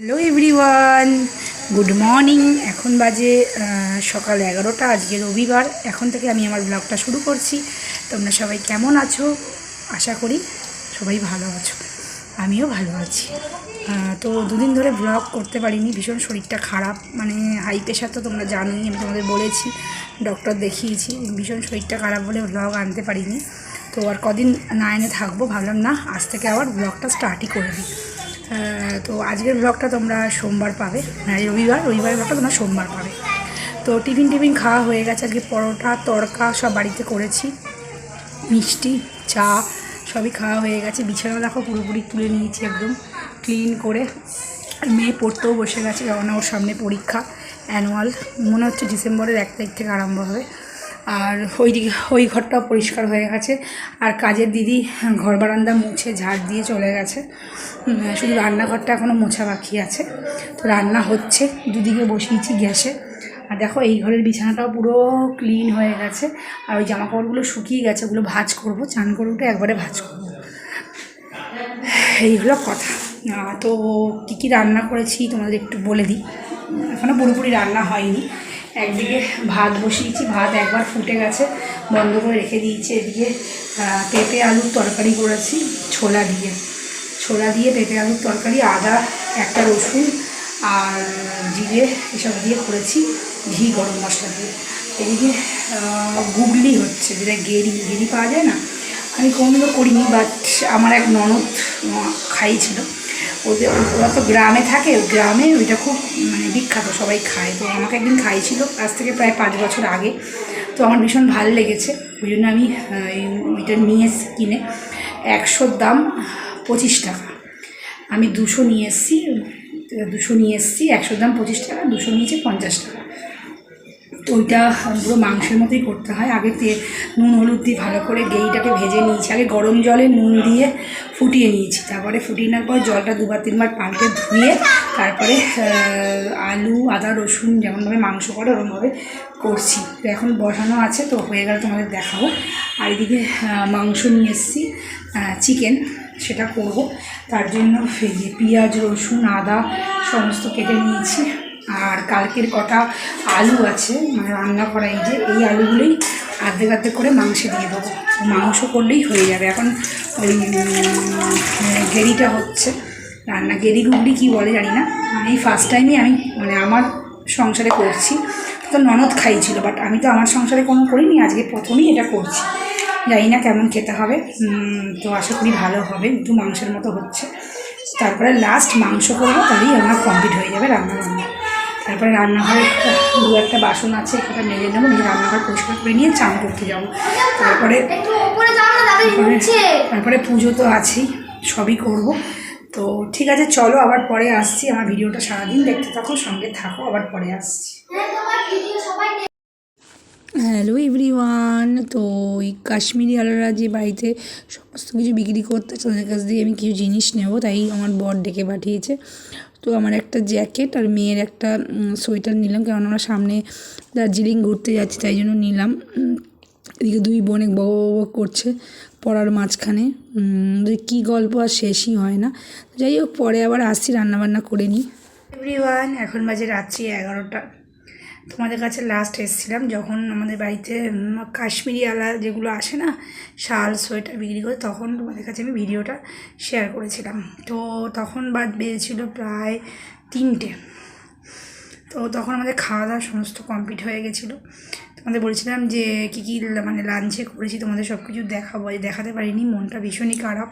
Hello everyone good morning এখন বাজে সকাল এগারোটা, আজকে রবিবার। এখন থেকে আমি আমার ব্লগটা শুরু করছি। তোমরা সবাই কেমন আছো? আশা করি সবাই ভালো আছো। আমিও ভালো আছি। তো দুদিন ধরে ব্লগ করতে পারিনি। ভীষণ শরীরটা খারাপ। মানে হাই প্রেশার তো তোমরা জানোই, আমি তোমাদের বলেছি ডক্টর দেখিয়েছি। ভীষণ শরীরটা খারাপ বলে ব্লগ আনতে পারিনি। তো আর কদিন না এনে থাকব, ভাবলাম না, আজ থেকে আবার ব্লগটা স্টার্টই করে দিই। তো আজকের ব্লগটা তোমরা সোমবার পাবে। মানে রবিবার, রবিবারের ব্লগটা তোমরা সোমবার পাবে। তো টিফিন টিফিন খাওয়া হয়ে গেছে আজকে, পরোটা, তড়কা সব বাড়িতে করেছি। মিষ্টি, চা সবই খাওয়া হয়ে গেছে। বিছানা দেখো পুরোপুরি তুলে নিয়েছি একদম ক্লিন করে। মেয়ে পড়তেও বসে গেছে কেননা ওর সামনে পরীক্ষা অ্যানুয়াল মনে হচ্ছে ডিসেম্বরের এক তারিখ থেকে আরম্ভ হবে। আর ওই দিকে, ওই ঘরটাও পরিষ্কার হয়ে গেছে। আর কাজের দিদি ঘর বারান্দা মুছে ঝাড় দিয়ে চলে গেছে। শুধু রান্নাঘরটা এখনও মোছা বাকি আছে। তো রান্না হচ্ছে, দুদিকে বসিয়েছি গ্যাসে। আর দেখো, এই ঘরের বিছানাটাও পুরো ক্লিন হয়ে গেছে। আর ওই জামা কাপড়গুলো শুকিয়ে গেছে, ওগুলো ভাজ করব, চান করে উঠে একবারে ভাজ করব। এই হলো কথা। তো কী কী রান্না করেছি তোমাদের একটু বলে দিই। এখনও পুরোপুরি রান্না হয়নি। একদিকে ভাত বসিয়েছি, ভাত একবার ফুটে গেছে, বন্ধ করে রেখে দিয়েছি এদিকে পেঁপে আলুর তরকারি করেছি, ছোলা দিয়ে। ছোলা দিয়ে পেঁপে আলুর তরকারি, আদা, একটা রসুন আর জিরে এসব দিয়ে করেছি, ঘি গরম মশলা দিয়ে। এদিকে গুগলি হচ্ছে, যেটা গেরি গেরি পাওয়া যায় না? আমি কোনোদিনও করিনি বাট আমার এক ননদ খাইয়েছিল। ওদের ওরা তো গ্রামে থাকে, গ্রামে ওইটা খুব মানে বিখ্যাত, সবাই খায়। তো আমাকে একদিন খাইছিল আজ থেকে প্রায় পাঁচ বছর আগে। তো আমার ভীষণ ভালো লেগেছে, ওই জন্য আমি ওইটা নিয়ে এসেছি কিনে। একশোর দাম পঁচিশ টাকা। আমি দুশো নিয়ে এসছি, দুশো নিয়ে এসছি, একশোর দাম পঁচিশ টাকা, দুশো নিয়েছি পঞ্চাশ টাকা। ওইটা পুরো মাংসের মতোই করতে হয়। আগে তে নুন, হলুদ দিয়ে ভালো করে গেইটাকে ভেজে নিয়েছি। আগে গরম জলে নুন দিয়ে ফুটিয়ে নিয়েছি। তারপরে ফুটিয়ে নেওয়ার পর জলটা দুবার, তিনবার পাল্টে ধুয়ে তারপরে আলু, আদা, রসুন যেমনভাবে মাংস করে ওরমভাবে করছি। তো এখন বসানো আছে তো হয়ে গেলে তোমাদের দেখাবো। আর এদিকে মাংস নিয়ে এসেছি চিকেন সেটা করব। তার জন্য পেঁয়াজ, রসুন, আদা সমস্ত কেটে নিয়েছি। আর কালকের কটা আলু আছে মানে রান্না করা এই যে, এই আলুগুলোই আর্ধেক আর্ধেক করে মাংসে দিয়ে দেবো। মাংস করলেই হয়ে যাবে। এখন ওই গেরিটা হচ্ছে, রান্না গেরি গুগলি কী বলে জানি না। মানে এই ফার্স্ট টাইমই আমি মানে আমার সংসারে করছি। তো ননদ খাইছিল বাট আমি তো আমার সংসারে কোনো করিনি, আজকে প্রথমেই এটা করছি। জানি না কেমন খেতে হবে তো আশা করি ভালো হবে একটু মাংসের মতো হচ্ছে। তারপরে লাস্ট মাংস করব, তাহলেই আমার কমপ্লিট হয়ে যাবে রান্না বান্না তারপরে রান্নাঘরে দু একটা বাসন আছে একটা মেজে নেব নিয়ে রান্নাঘর পরিষ্কার করে নিয়ে চান করতে যাব। তারপরে তারপরে পুজো তো আছেই সবই করব। তো ঠিক আছে চলো আবার পরে আসছি আমার ভিডিওটা সারাদিন দেখতে থাকো সঙ্গে থাকো আবার পরে আসছি। হ্যাঁ তোমার ভিডিও হ্যালো এভরিওয়ান তো ওই কাশ্মীরি আলারা যে বাড়িতে সমস্ত কিছু বিক্রি করতে তাদের কাছ দিয়ে আমি কিছু জিনিস নেব তাই আমার বর ডেকে পাঠিয়েছে। তো আমার একটা জ্যাকেট আর মেয়ের একটা সোয়েটার নিলাম কারণ আমরা সামনে দার্জিলিং ঘুরতে যাচ্ছি, তাই জন্য নিলাম। এদিকে দুই বোন এক বক করছে পড়ার মাঝখানে। কি কী গল্প আর শেষই হয় না। যাই হোক, পরে আবার আসছি, রান্নাবান্না করে নিই। এভরিওয়ান এখন বাজে রাত্রি এগারোটা। তোমাদের কাছে লাস্ট এসেছিলাম যখন আমাদের বাড়িতে কাশ্মীরি আলা যেগুলো আসে না, শাল, সোয়েটার বিক্রি করে, তখন তোমাদের কাছে আমি ভিডিওটা শেয়ার করেছিলাম। তো তখন বাদ বেজেছিল প্রায় তিনটে। তো তখন আমাদের খাওয়া দাওয়া সমস্ত কমপ্লিট হয়ে গেছিল। তোমাদের বলেছিলাম যে, কী কী মানে লাঞ্চে করেছি, তোমাদের সব কিছু দেখাবো দেখাতে পারিনি, মনটা ভীষণই খারাপ।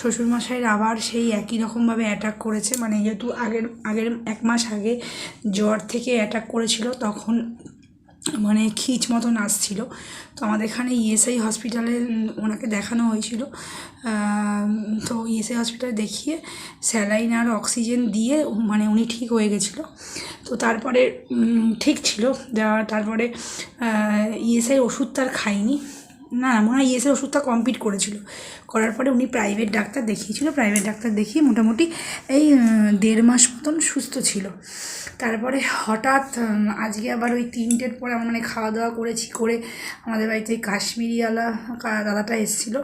শ্বশুরমশাইয়ের আবার সেই একই রকমভাবে অ্যাটাক করেছে। মানে যেহেতু আগের আগের এক মাস আগে জ্বর থেকে অ্যাটাক করেছিল, তখন মানে খিচ মতন আসছিল। তো আমাদের এখানে ইএসআই হসপিটালে ওনাকে দেখানো হয়েছিল। তো ইএসআই হসপিটালে দেখিয়ে স্যালাইন আর অক্সিজেন দিয়ে মানে উনি ঠিক হয়ে গেছিল। তো তারপরে ঠিক ছিল। তারপরে ইএসআই ওষুধ তার খাইনি না মনে হয় ইএসআই ওষুধটা কমপ্লিট করেছিল। করার পরে উনি প্রাইভেট ডাক্তার দেখিয়েছিল প্রাইভেট ডাক্তার দেখিয়ে মোটামুটি এই দেড় মাস মতন সুস্থ ছিল। তারপরে হঠাৎ আজকে আবার ওই তিনটের পরে আমরা মানে খাওয়া দাওয়া করেছি, করে আমাদের বাড়িতে কাশ্মীরিওয়ালা দাদাটা এসেছিল।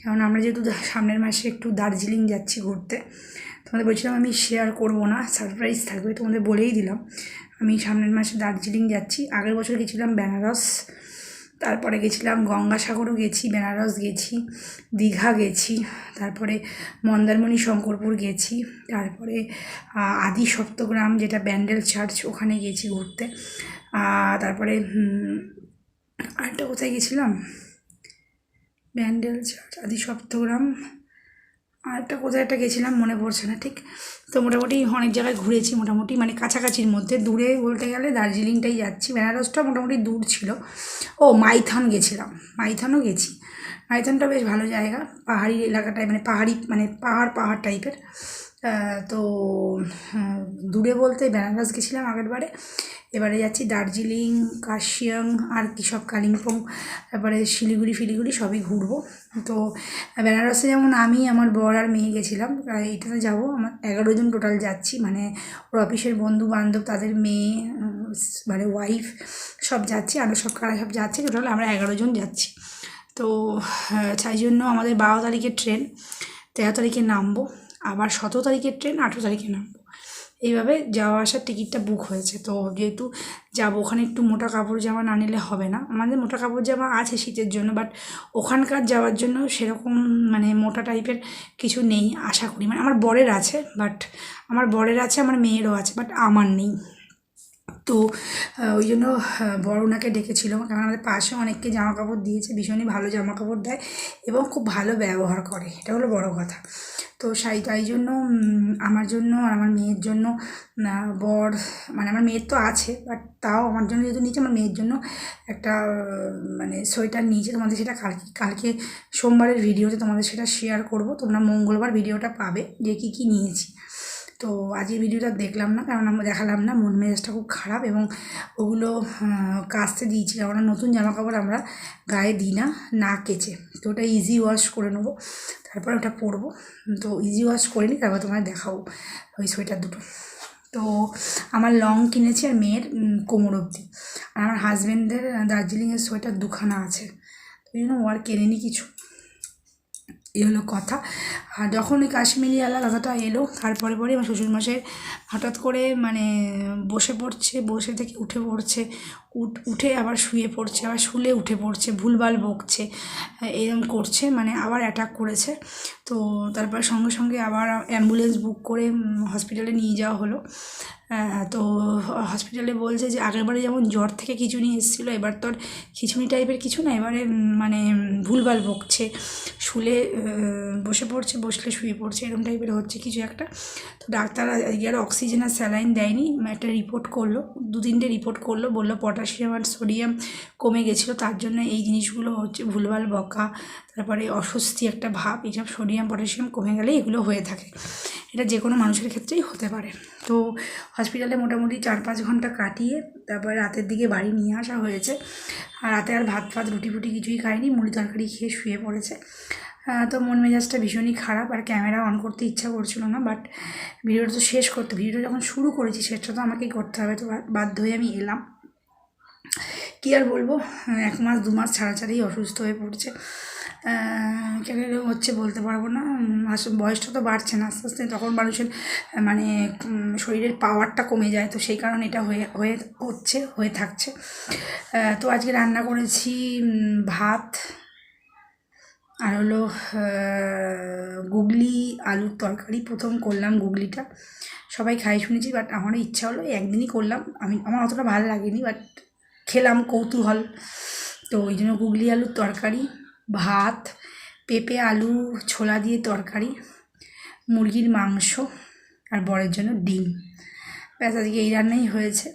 কারণ আমরা যেহেতু সামনের মাসে একটু দার্জিলিং যাচ্ছি ঘুরতে, তোমাদের বলছিলাম আমি শেয়ার করব না সারপ্রাইজ থাকবে, তোমাদের বলেই দিলাম। আমি সামনের মাসে দার্জিলিং যাচ্ছি। আগের বছর গেছিলাম বেনারস। তারপরে গেছিলাম গঙ্গাসাগরও গেছি, বেনারস গেছি, দীঘা গেছি, তারপরে মন্দারমণি, শঙ্করপুর গেছি, তারপরে আদি সপ্তগ্রাম যেটা ব্যান্ডেল চার্চ ওখানে গেছি ঘুরতে। তারপরে আরেকটা কোথায় গেছিলাম? ব্যান্ডেল চার্চ, আদি সপ্তগ্রাম আরেকটা কোথায় একটা গেছিলাম, মনে পড়ছে না, ঠিক? তো মোটামুটি অনেক জায়গায় ঘুরেছি মোটামুটি মানে কাছাকাছির মধ্যে, দূরে বলতে গেলে দার্জিলিংটাই যাচ্ছি। বেনারসটা মোটামুটি দূর ছিল। ও, মাইথন গেছিলাম, মাইথনও গেছি। মাইথনটা বেশ ভালো জায়গা, পাহাড়ি এলাকাটায় মানে পাহাড়ি মানে পাহাড় পাহাড় টাইপের। তো দূরে বলতে বেনারস গেছিলাম আগের বারে এবারে যাচ্ছি দার্জিলিং কার্শিয়াং আর কি সব কালিম্পং, তারপরে শিলিগুড়ি ফিলিগুড়ি সবই ঘুরবো। তো, বেনারসে যেমন আমি, আমার বর আর মেয়ে গেছিলাম এটাতে যাব। আমার এগারো জন টোটাল যাচ্ছি মানে ওর অফিসের বন্ধু বান্ধব তাদের মেয়ে মানে ওয়াইফ সব যাচ্ছি আরও সব কারা সব যাচ্ছে টোটাল আমরা এগারো জন যাচ্ছি। তো তাই জন্য আমাদের বারো তারিখের ট্রেন, তেরো তারিখে নামবো, আবার সতেরো তারিখের ট্রেন, আঠেরো তারিখে নামবো। এইভাবে যাওয়া আসার টিকিটটা বুক হয়েছে। তো যেহেতু যাব, ওখানে একটু মোটা কাপড় জামা না নিলে হবে না। আমাদের মোটা কাপড় জামা আছে শীতের জন্য বাট ওখানকার যাওয়ার জন্য সেরকম মানে মোটা টাইপের কিছু নেই, আশা করি। মানে আমার বরের আছে বাট আমার বরের আছে, আমার মেয়েরও আছে বাট আমার নেই। তো ওই জন্য বড় ওনাকে ডেকেছিল। কারণ আমাদের পাশে অনেককে জামা কাপড় দিয়েছে, ভীষণই ভালো জামা কাপড় দেয় এবং খুব ভালো ব্যবহার করে। এটা হলো বড় কথা। তো সাই, তাই জন্য আমার জন্য আর আমার মেয়ের জন্য বর মানে আমার মেয়ের তো আছে বাট তাও আমার জন্য যেহেতু নিয়েছে, আমার মেয়ের জন্য একটা মানে সোয়েটার নিয়েছে। তোমাদের সেটা কালকে কালকে সোমবারের ভিডিওতে তোমাদের সেটা শেয়ার করব। তোমরা মঙ্গলবার ভিডিওটা পাবে যে কী কী নিয়েছি। তো আজকে ভিডিওটা দেখলাম না কারণ আমরা দেখালাম না। মন মেজাজটা খুব খারাপ এবং ওগুলো কাচতে দিয়েছি। কারণ নতুন জামা কাপড় আমরা গায়ে দিই না না কেচে। তো ওটা ইজি ওয়াশ করে নেব। তারপর ওটা পরবো। তো ইজি ওয়াশ করে নিই, তারপর তোমায় দেখাবো ওই সোয়েটার দুটো। তো আমার লং কিনেছি আর মেয়ের কোমর অবধি। আর আমার হাজব্যান্ডের দার্জিলিংয়ের সোয়েটার দুখানা আছে। তো ওই জন্য ও কেনেনি কিছু। এই হলো কথা। আর যখন ওই কাশ্মীরি আলা এলো তারপরে পরে আমার শ্বশুরমশাই হঠাৎ করে মানে বসে পড়ছে, বসে থেকে উঠে পড়ছে, উঠ আবার শুয়ে পড়ছে, আবার শুলে উঠে পড়ছে, ভুলভাল বকছে এরকম করছে মানে আবার অ্যাটাক করেছে। তো তারপর সঙ্গে সঙ্গে আবার অ্যাম্বুলেন্স বুক করে হসপিটালে নিয়ে যাওয়া হলো। তো হসপিটালে বলছে যে আগেরবারে যেমন জ্বর থেকে খিচুনি এসেছিল, এবার তোর খিচুনি টাইপের কিছু না, এবারে মানে ভুলভাল বকছে, শুলে বসে পড়ছে, বসলে শুয়ে পড়ছে এরকম টাইপের হচ্ছে কিছু একটা। তো ডাক্তার আজকে আর অক্সিজেন আর স্যালাইন দেয়নি। একটা রিপোর্ট করল দু তিনটে রিপোর্ট করল, বলল পটাশিয়াম আর সোডিয়াম কমে গেছিল, তার জন্য এই জিনিসগুলো হচ্ছে ভুলভাল বকা, তারপরে অস্বস্তি একটা ভাব, এইসব সোডিয়াম পটাশিয়াম কমে গেলে এগুলো হয়ে থাকে। এটা যে কোনো মানুষের ক্ষেত্রেই হতে পারে। তো হসপিটালে মোটামুটি চার পাঁচ ঘণ্টা কাটিয়ে তারপরে রাতের দিকে বাড়ি নিয়ে আসা হয়েছে। আর রাতে আর ভাত ফাত রুটি ফুটি কিছুই খায়নি মুড়ি তরকারি খেয়ে শুয়ে পড়েছে। তো মন মেজাজটা ভীষণই খারাপ আর ক্যামেরা অন করতে ইচ্ছা করছিল না বাট ভিডিওটা তো শেষ করতে, ভিডিওটা যখন শুরু করেছি শেষটা তো আমাকেই করতে হবে, তো বাধ্য হয়ে আমি এলাম। কী আর বলব, এক মাস, দু মাস ছাড়া ছাড়াই অসুস্থ হয়ে পড়ছে। কেন হচ্ছে বলতে পারব না বয়সটা তো বাড়ছে না আস্তে আস্তে, তখন মানুষের মানে শরীরের পাওয়ারটা কমে যায়, তো সেই কারণে এটা হয়ে হয়ে হচ্ছে, হয়ে থাকছে। তো আজকে রান্না করেছি ভাত আর হলো গুগলি, আলুর তরকারি প্রথম করলাম গুগলিটা। সবাই খাই শুনেছি বাট আমারও ইচ্ছা হলো একদিনই করলাম। আমি, আমার অতটা ভালো লাগেনি বাট খেলাম কৌতূহল। তো ওই জন্য গুগলি, আলুর তরকারি, ভাত, পেঁপে, আলু, ছোলা দিয়ে তরকারি, মুরগির মাংস আর বরের জন্য ডিম। ব্যাস, আজকে এই রান্নাই হয়েছে।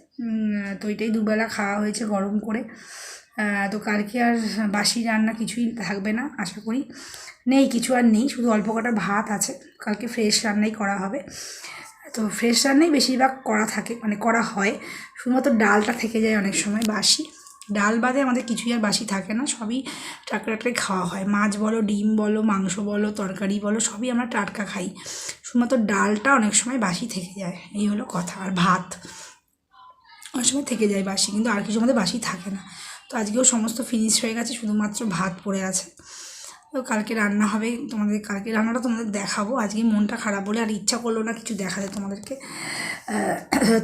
তো এটাই দুবেলা খাওয়া হয়েছে গরম করে। তো কালকে আর বাসি রান্না কিছুই থাকবে না, আশা করি। নেই, কিছু আর নেই, শুধু অল্প কটা ভাত আছে। কালকে ফ্রেশ রান্নাই করা হবে। তো ফ্রেশ রান্নাই বেশিরভাগ করা থাকে মানে করা হয়। শুধুমাত্র ডালটা থেকে যায় অনেক সময়, বাসি। ডাল বাদে আমাদের কিছুই আর বাসি থাকে না, সবই টাটকা টাটকাই খাওয়া হয়। মাছ বলো, ডিম বলো, মাংস বলো, তরকারি বলো, সবই আমরা টাটকা খাই। শুধুমাত্র ডালটা অনেক সময় বাসি থেকে যায়, এই হলো কথা। আর ভাত অনেক সময় থেকে যায় বাসি, কিন্তু আর কিছু আমাদের বাসি থাকে না। তো আজকেও সমস্ত ফিনিশ হয়ে গেছে, শুধুমাত্র ভাত পড়ে আছে। তো কালকে রান্না হবে তোমাদের, কালকে রান্নাটা তোমাদের দেখাবো। আজকে মনটা খারাপ বলে আর ইচ্ছা করল না কিছু দেখাতে তোমাদেরকে।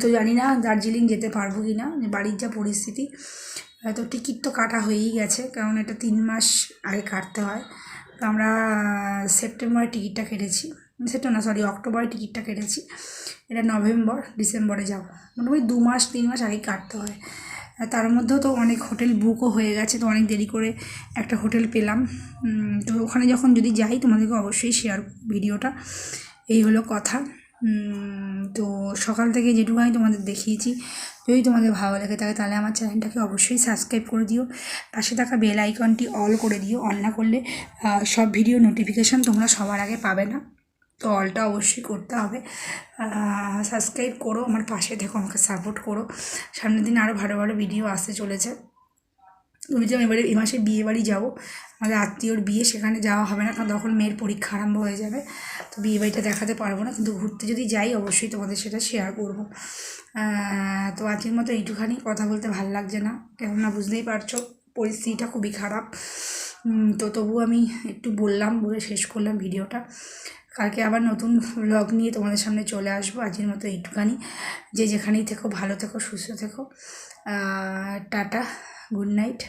তো জানি না দার্জিলিং যেতে পারব কি না বাড়ির যা পরিস্থিতি। তো টিকিট তো কাটা হয়েই গেছে, কারণ এটা তিন মাস আগে কাটতে হয়। তো আমরা সেপ্টেম্বরে টিকিটটা কেটেছি। সেপ্টেম্বর না সরি অক্টোবরে টিকিটটা কেটেছি। এটা নভেম্বর, ডিসেম্বরে যাব। মোটামুটি দু মাস, তিন মাস আগে কাটতে হয়। তার মধ্যেও তো অনেক হোটেল বুকও হয়ে গেছে, তো অনেক দেরি করে একটা হোটেল পেলাম। তো ওখানে যখন যদি যাই, তোমাদেরকে অবশ্যই শেয়ার ভিডিওটা। এই হলো কথা। তো সকাল থেকে যেটুকু আমি তোমাদের দেখিয়েছি, যদি তোমাদের ভালো লাগে থাকে, তাহলে আমার চ্যানেলটাকে অবশ্যই সাবস্ক্রাইব করে দিও। পাশে থাকা বেল আইকনটি অল করে দিও। অন না করলে সব ভিডিও নোটিফিকেশান তোমরা সবার আগে পাবে না। তো অলটা অবশ্যই করতে হবে। সাবস্ক্রাইব করো, আমার পাশে থেকো, আমাকে সাপোর্ট করো। সামনের দিন আরও ভালো ভালো ভিডিও আসতে চলেছে। তুমি ভেবেছিলাম এবারে এ মাসে বিয়ে বাড়ি যাব আমাদের আত্মীয়র বিয়ে, সেখানে যাওয়া হবে না, কারণ তখন মেয়ের পরীক্ষা আরম্ভ হয়ে যাবে। তো বিয়ে বাড়িটা দেখাতে পারব না, কিন্তু ঘুরতে যদি যাই, অবশ্যই তোমাদের সেটা শেয়ার করব। তো আজকের মতো এইটুখানি, কথা বলতে ভালো লাগছে না, কেননা বুঝতেই পারছ, পরিস্থিতিটা খুবই খারাপ। তো তবু আমি একটু বললাম, বলে শেষ করলাম ভিডিওটা। কালকে আবার নতুন ব্লগ নিয়ে তোমাদের সামনে চলে আসব। আজকের মতো একটুখানি যে যেখানেই থেকো, ভালো থেকো, সুস্থ থেকো। Tata, good night.